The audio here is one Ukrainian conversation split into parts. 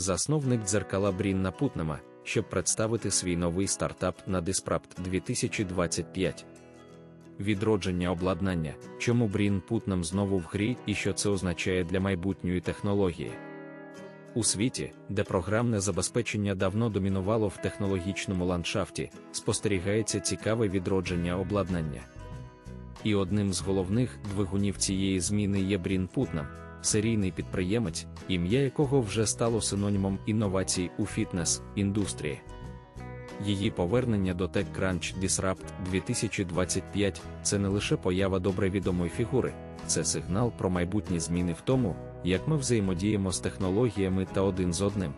засновник дзеркала Брінна Путнема, щоб представити свій новий стартап на Disrupt 2025. Відродження обладнання, чому Брін Путнем знову в грі і що це означає для майбутньої технології. У світі, де програмне забезпечення давно домінувало в технологічному ландшафті, спостерігається цікаве відродження обладнання. І одним з головних двигунів цієї зміни є Брін Путнам, серійний підприємець, ім'я якого вже стало синонімом інновацій у фітнес-індустрії. Її повернення до TechCrunch Disrupt 2025 це не лише поява добре відомої фігури, це сигнал про майбутні зміни в тому, як ми взаємодіємо з технологіями та один з одним.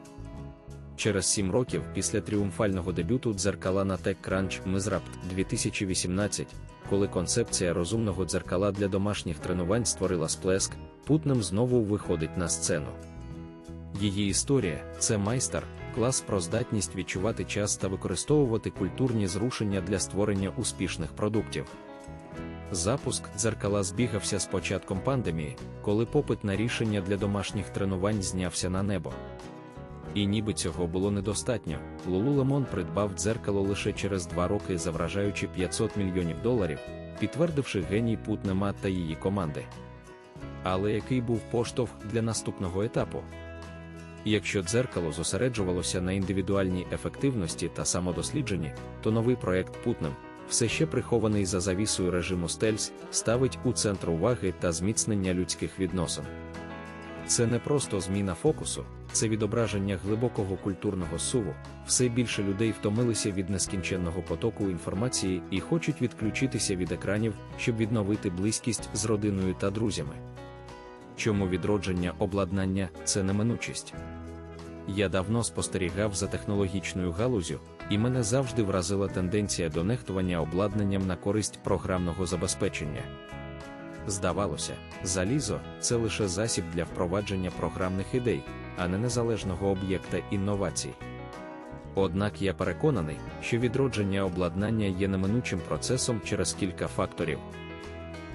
Через сім років після тріумфального дебюту дзеркала на TechCrunch Disrupt 2018, коли концепція розумного дзеркала для домашніх тренувань створила сплеск, Путнем знову виходить на сцену. Її історія це майстер, клас про здатність відчувати час та використовувати культурні зрушення для створення успішних продуктів. Запуск дзеркала збігався з початком пандемії, коли попит на рішення для домашніх тренувань знявся на небо. І ніби цього було недостатньо, Lululemon придбав дзеркало лише через два роки, завражаючи 500 мільйонів доларів, підтвердивши геній Путнема та її команди. Але який був поштовх для наступного етапу? Якщо дзеркало зосереджувалося на індивідуальній ефективності та самодослідженні, то новий проект Путнем, все ще прихований за завісою режиму стельс, ставить у центр уваги та зміцнення людських відносин. Це не просто зміна фокусу, це відображення глибокого культурного суву. Все більше людей втомилися від нескінченного потоку інформації і хочуть відключитися від екранів, щоб відновити близькість з родиною та друзями. Чому відродження обладнання це неминучість? Я давно спостерігав за технологічною галузю, і мене завжди вразила тенденція до нехтування обладнанням на користь програмного забезпечення. Здавалося, залізо це лише засіб для впровадження програмних ідей, а не незалежного об'єкта інновацій. Однак я переконаний, що відродження обладнання є неминучим процесом через кілька факторів.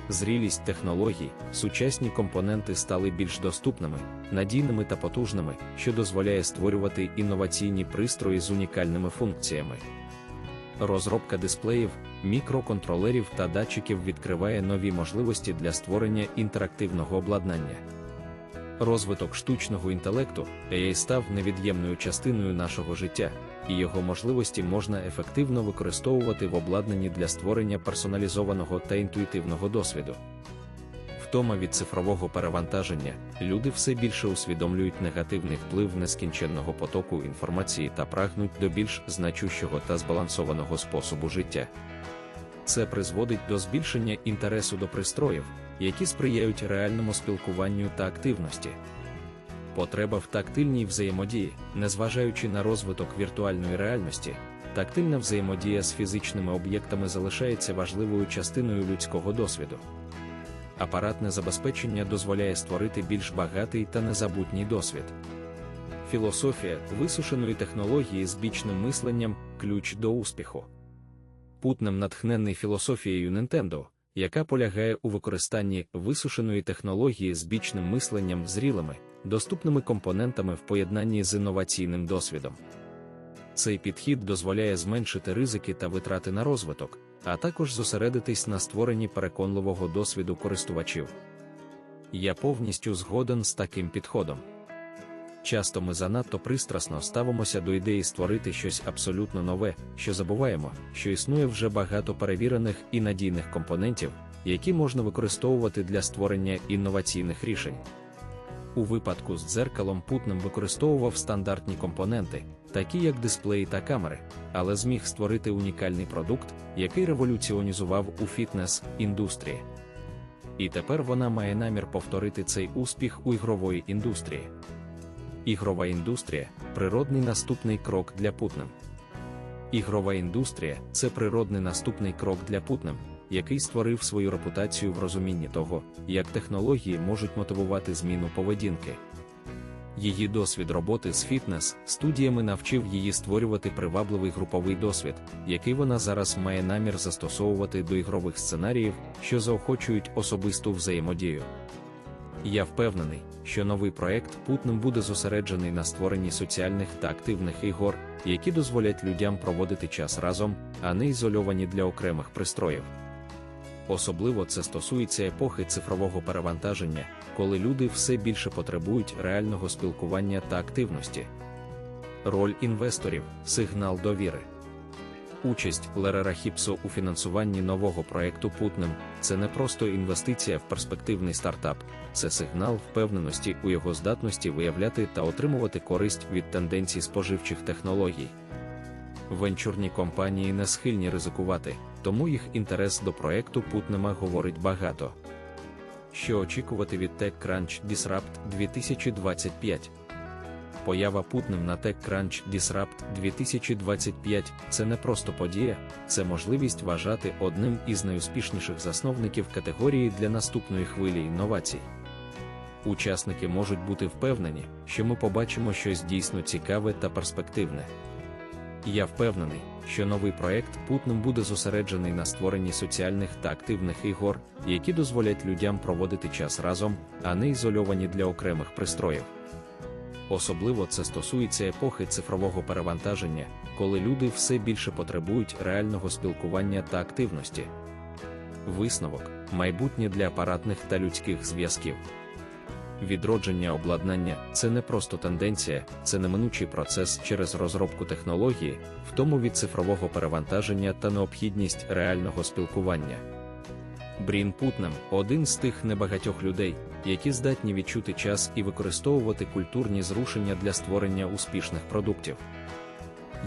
Зрілість технологій, сучасні компоненти стали більш доступними, надійними та потужними, що дозволяє створювати інноваційні пристрої з унікальними функціями. Розробка дисплеїв, мікроконтролерів та датчиків відкриває нові можливості для створення інтерактивного обладнання. Розвиток штучного інтелекту AI став невід'ємною частиною нашого життя, і його можливості можна ефективно використовувати в обладнанні для створення персоналізованого та інтуїтивного досвіду. Втома від цифрового перевантаження, люди все більше усвідомлюють негативний вплив нескінченного потоку інформації та прагнуть до більш значущого та збалансованого способу життя. Це призводить до збільшення інтересу до пристроїв, які сприяють реальному спілкуванню та активності. Потреба в тактильній взаємодії, незважаючи на розвиток віртуальної реальності, тактильна взаємодія з фізичними об'єктами залишається важливою частиною людського досвіду. Апаратне забезпечення дозволяє створити більш багатий та незабутній досвід. Філософія висушеної технології з бічним мисленням ключ до успіху. Путнем натхнений філософією Nintendo, яка полягає у використанні висушеної технології з бічним мисленням зрілими, доступними компонентами в поєднанні з інноваційним досвідом. Цей підхід дозволяє зменшити ризики та витрати на розвиток, а також зосередитись на створенні переконливого досвіду користувачів. Я повністю згоден з таким підходом. Часто ми занадто пристрасно ставимося до ідеї створити щось абсолютно нове, що забуваємо, що існує вже багато перевірених і надійних компонентів, які можна використовувати для створення інноваційних рішень. У випадку з дзеркалом Путнем використовував стандартні компоненти, такі як дисплеї та камери, але зміг створити унікальний продукт, який революціонізував у фітнес-індустрії. І тепер вона має намір повторити цей успіх у ігрової індустрії. Ігрова індустрія природний наступний крок для Путнем. Ігрова індустрія це природний наступний крок для Путнем, який створив свою репутацію в розумінні того, як технології можуть мотивувати зміну поведінки. Її досвід роботи з фітнес студіями навчив її створювати привабливий груповий досвід, який вона зараз має намір застосовувати до ігрових сценаріїв, що заохочують особисту взаємодію. Я впевнений, що новий проект Путним буде зосереджений на створенні соціальних та активних ігор, які дозволять людям проводити час разом, а не ізольовані для окремих пристроїв. Особливо це стосується епохи цифрового перевантаження, коли люди все більше потребують реального спілкування та активності. Роль інвесторів сигнал довіри. Участь Лерера Хіпсо у фінансуванні нового проекту Путним це не просто інвестиція в перспективний стартап, це сигнал впевненості у його здатності виявляти та отримувати користь від тенденцій споживчих технологій. Венчурні компанії не схильні ризикувати, тому їх інтерес до проекту Путнема говорить багато. Що очікувати від TechCrunch Disrupt 2025? Поява Путним на TechCrunch Disrupt 2025 це не просто подія, це можливість вважати одним із найуспішніших засновників категорії для наступної хвилі інновацій. Учасники можуть бути впевнені, що ми побачимо щось дійсно цікаве та перспективне. Я впевнений, що новий проект Путним буде зосереджений на створенні соціальних та активних ігор, які дозволять людям проводити час разом, а не ізольовані для окремих пристроїв. Особливо це стосується епохи цифрового перевантаження, коли люди все більше потребують реального спілкування та активності. Висновок майбутнє для апаратних та людських зв'язків. Відродження обладнання це не просто тенденція, це неминучий процес через розробку технології, в тому від цифрового перевантаження та необхідність реального спілкування. Брін Путнем один з тих небагатьох людей, які здатні відчути час і використовувати культурні зрушення для створення успішних продуктів.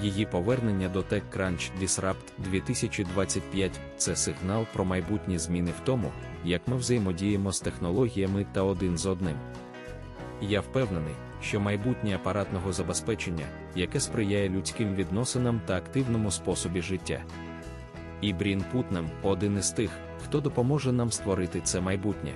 Її повернення до TechCrunch Disrupt 2025 це сигнал про майбутні зміни в тому, як ми взаємодіємо з технологіями та один з одним. Я впевнений, що майбутнє апаратного забезпечення, яке сприяє людським відносинам та активному способі життя. І Брін Путнем один із тих, хто допоможе нам створити це майбутнє.